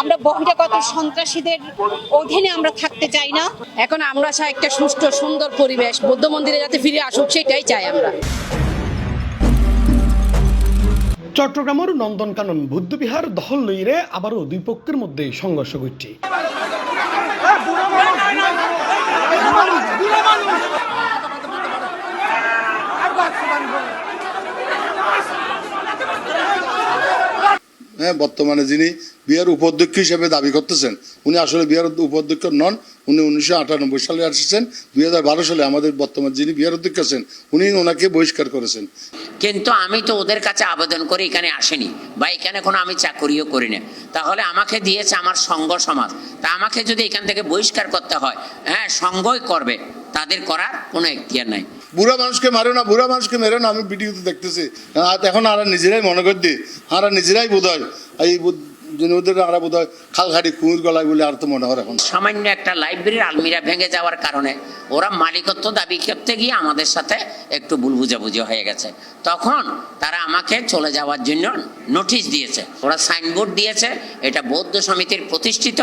আমরা বহিরাগত সন্ত্রাসীদের অধীনে আমরা থাকতে চাই না। এখন আমরা চাই একটা সুষ্ঠু সুন্দর পরিবেশ। বৌদ্ধ মন্দিরে যাতে ফিরে আসুক সেটাই চাই আমরা। চট্টগ্রামের নন্দনকানন বুদ্ধবিহার দহল লইরে আবারও দুই পক্ষের মধ্যে সংঘর্ষ ঘটছে। হ্যাঁ বর্তমানে যিনি বিহার উপাধ্যক্ষ হিসেবে দাবি করতেছেন, উনি আসলে বিহার উপাধ্যক্ষ নন, উনি উনিশশো আটানব্বই সালে আসছেন দুই বারো সালে আমাদের বর্তমান যিনি বিহার অধ্যক্ষ আছেন, উনি ওনাকে বহিষ্কার করেছেন। কিন্তু আমি তো ওদের কাছে আবেদন করে এখানে আসেনি, বা এখানে কোনো আমি চাকরিও করি না। তাহলে আমাকে দিয়েছে আমার সংঘ সমাজ। তা আমাকে যদি এখান থেকে বহিষ্কার করতে হয় হ্যাঁ সঙ্গই করবে, তাদের করার কোনো এখতিয়ার নাই। বুড়া মানুষকে মারো না, বুড়া মানুষকে মেরো না, আমি ভিডিওতে দেখতেছি। এখন আর নিজেরাই মনে করছি আর নিজেরাই বোধ হয় এই গলায় বলে আর তো মনে এখন। সামান্য একটা লাইব্রেরির আলমিরা ভেঙে যাওয়ার কারণে ওরা মালিকত্ব দাবি গিয়ে আমাদের সাথে একটু হয়ে গেছে। তখন তারা আমাকে চলে যাওয়ার জন্য নোটিশ দিয়েছে। ওরা সাইনবোর্ড দিয়েছে, এটা বৌদ্ধ সমিতির প্রতিষ্ঠিত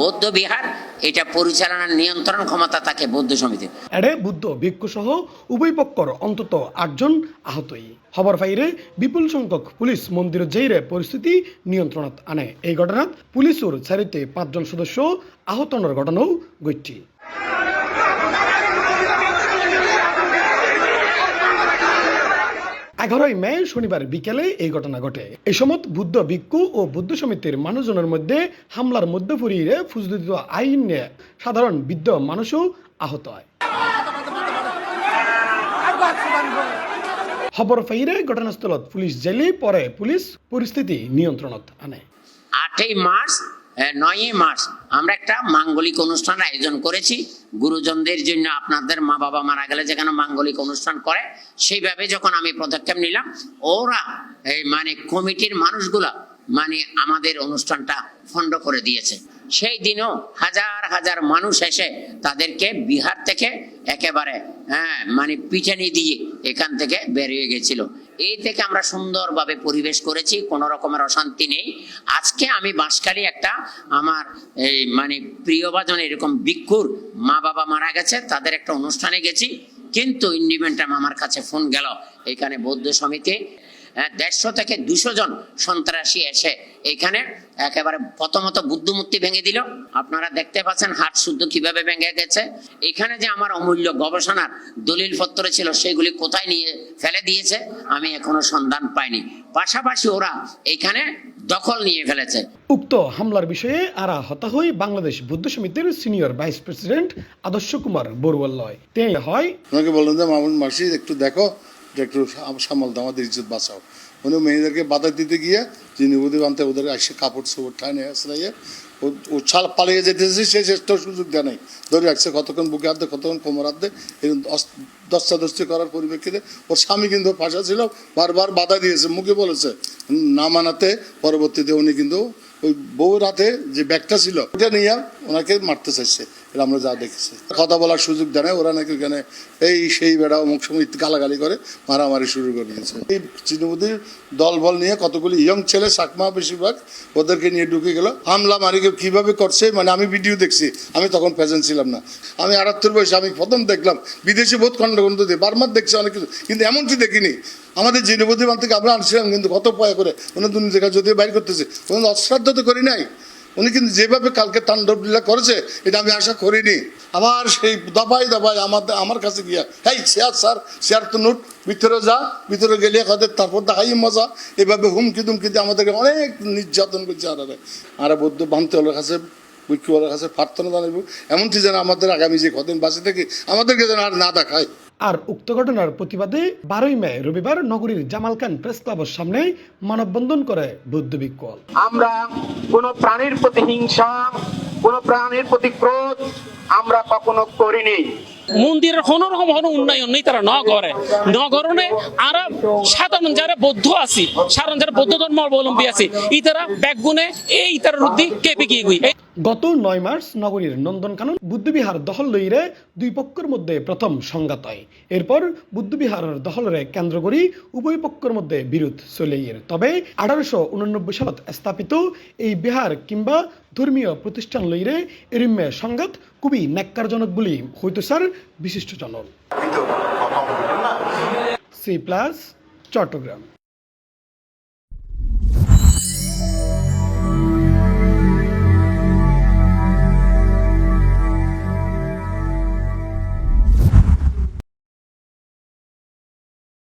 বৌদ্ধ বিহার, এটা পরিচালনার নিয়ন্ত্রণ ক্ষমতা থাকে বৌদ্ধ সমিতি এড়ে বুদ্ধ ভিক্ষু সহ উভয় পক্ষর অন্তত আটজন আহতই। খবর পাইরে বিপুল সংখ্যক পুলিশ মন্দির জেইরে পরিস্থিতি নিয়ন্ত্রণত আনে। এই ঘটনাত পুলিশের চারিতে পাঁচজন সদস্য আহতনের ঘটনাও ঘটছে। এগারোই মে, শনিবার বিকেলে এই ঘটনা ঘটে। এই সময় বুদ্ধ ভিক্ষু ও বুদ্ধ সমিতির মানুষজনের মধ্যে হামলার মধ্যে ফুরিয়ে ফুজদিত আইন নিয়ে সাধারণ বৃদ্ধ মানুষও আহত হয়। খবর পাইরে ঘটনাস্থলত পুলিশ জেলি, পরে পুলিশ পরিস্থিতি নিয়ন্ত্রণত আনে। আটই মার্চ নয়ই মার্চ আমরা একটা মাঙ্গলিক অনুষ্ঠান আয়োজন করেছি। গুরুজনদের জন্য আপনাদের মা বাবা মারা গেলে যেখানে মাঙ্গলিক অনুষ্ঠান করে, সেইভাবে যখন আমি পদক্ষেপ নিলাম, ওরা এই মানে কমিটির মানুষগুলা মানে আমাদের অনুষ্ঠানটা ফন্ড করে দিয়েছে। সেই দিনও হাজার হাজার মানুষ এসে তাদেরকে বিহার থেকে একেবারে হ্যাঁ মানে পিটানি দিয়ে এখান থেকে বেরিয়ে গেছিল। এই থেকে আমরা সুন্দরভাবে পরিবেশ করেছি, কোনো রকমের অশান্তি নেই। আজকে আমি বাঁশকালি একটা আমার এই মানে প্রিয়ভাজন এরকম ভিক্ষুর মা বাবা মারা গেছে, তাদের একটা অনুষ্ঠানে গেছি, কিন্তু ইন্ডিমেন্টাম আমার কাছে ফোন গেল, এখানে বৌদ্ধ সমিতি দেড়শো থেকে দুশো জন সন্ত্রাসী এসে এখানে একেবারে প্রথমত বুদ্ধ মূর্তি ভেঙে দিল। আপনারা দেখতে পাচ্ছেন হাট শুদ্ধ কীভাবে ভেঙে গেছে। এখানে যে আমার অমূল্য গবেষণার দলিল পত্র ছিল সেগুলি কোথায় নিয়ে ফেলে দিয়েছে আমি এখনও সন্ধান পাইনি। পাশাপাশি ওরা এখানে দখল নিয়ে ফেলেছে। উক্ত হামলার বিষয়ে আরা হতাহই বাংলাদেশ বুদ্ধ সমিতির সিনিয়র ভাইস প্রেসিডেন্ট আদর্শ কুমার বড়ুয়াল লয়। তে হয় ওনাকে বললেন যে মামুন মাসি একটু দেখো যে একটু সাম- সামাল দাও, আমাদের ইজ্জত বাঁচাও। উনি মেয়েদেরকে বাধা দিতে গিয়ে যিনি উদি বানতে ওদের এসে কাপড় চোপড় ঠায় নিয়ে আসলে ও ছাল পালিয়ে যেতেছে, সে চেষ্টা সুযোগ দেয় নাই। ধরে রাখছে, কতক্ষণ বুকে হাত দেয়, কতক্ষণ কোমর হাত দেয়, এরকম দস্তা দস্তি করার পরিপ্রেক্ষিতে ওর স্বামী কিন্তু ফাঁসা ছিল, বারবার বাধা দিয়েছে, মুখে বলেছে, না মানাতে পরবর্তীতে উনি কিন্তু ওই বউর হাতে যে ব্যাগটা ছিল, ওটা নিয়ে ওনাকে মারতে চাইছে এটা আমরা যা দেখেছি। কথা বলার সুযোগ দেয় ওরা নাকি ওখানে এই সেই বেড়া অমুক সময় গালাগালি করে, মারামারি শুরু করে দিয়েছে। এই চিনুমুদির দল বল নিয়ে কতগুলি ইয়ং ছেলে সাকমা বেশিরভাগ, ওদেরকে নিয়ে ঢুকে গেল। হামলা মারিকে কীভাবে করছে মানে আমি ভিডিও দেখছি, আমি তখন প্রেজেন্ট ছিলাম না। আমি আটাত্তর বয়সে আমি প্রথম দেখলাম, বিদেশি বোধ খণ্ড খণ্ড দিয়ে, বারবার দেখছি অনেক কিছু, কিন্তু এমনটি দেখিনি। আমাদের জিনুবুদ্ধি মান থেকে আমরা আনছিলাম, কিন্তু কত পয়া করে দুই জায়গায় যদিও বাইর করতেছে উনি অশ্রাদ্ধ তো করি নাই। উনি কিন্তু যেভাবে কালকে তাণ্ডব লীলা করেছে, এটা আমি আশা করিনি। আমার সেই দবাই দবাই আমাদের আমার কাছে গিয়া হ্যাঁ শেয়ার স্যার শেয়ার তো নোট, ভিতরে যা, ভিতরে গেলে কাদের তারপর দেখাই মজা। এভাবে হুমকি দুমকি দিয়ে আমাদেরকে অনেক নির্যাতন করছে আর আর বৌদ্ধ বানতে হলো কাছে বিক্ষুবের কাছে প্রার্থনা জানাইব। এমনটি যেন আমাদের আগামী যে কদিন বাঁচে থাকি, আমাদেরকে যেন আর না দেখায়। আর উক্ত ঘটনার প্রতিবাদে বারোই মে, রবিবার নগরীর জামাল খান প্রেস ক্লাবের সামনে মানববন্ধন করে বৌদ্ধ বিক্ষোভ আমরা কোনো প্রাণীর প্রতি হিংসা কোন প্রাণীর প্রতি ক্রোধ আমরা কখনো করিনি। মন্দিরের কোনো রকম কোনো উন্নয়ন নেই তারা ন করে ন করণে আর সাধারণ যারা বৌদ্ধ আছি সাধারণ যারা বৌদ্ধ ধর্ম অবলম্বী আছে ইতারা ব্যাগুনে এই ইতারা রুদ্ধি কেঁপে গিয়ে গুই গত নয় মার্চ নগরীর নন্দনকানন বুদ্ধবিহার দখল লইরে দুই পক্ষের মধ্যে প্রথম সংঘাত হয়। এরপর বুদ্ধবিহারের দখলরে কেন্দ্র করি উভয় পক্ষের মধ্যে বিরোধ চলে তবে আঠারোশো উননব্বই সালত স্থাপিত এই বিহার কিংবা ধর্মীয় প্রতিষ্ঠান লইরে এরিমে সংঘাত খুবই ন্যাক্কারজনক বলি হইতো স্যার বিশিষ্টজনক সি প্লাস চট্টগ্রাম।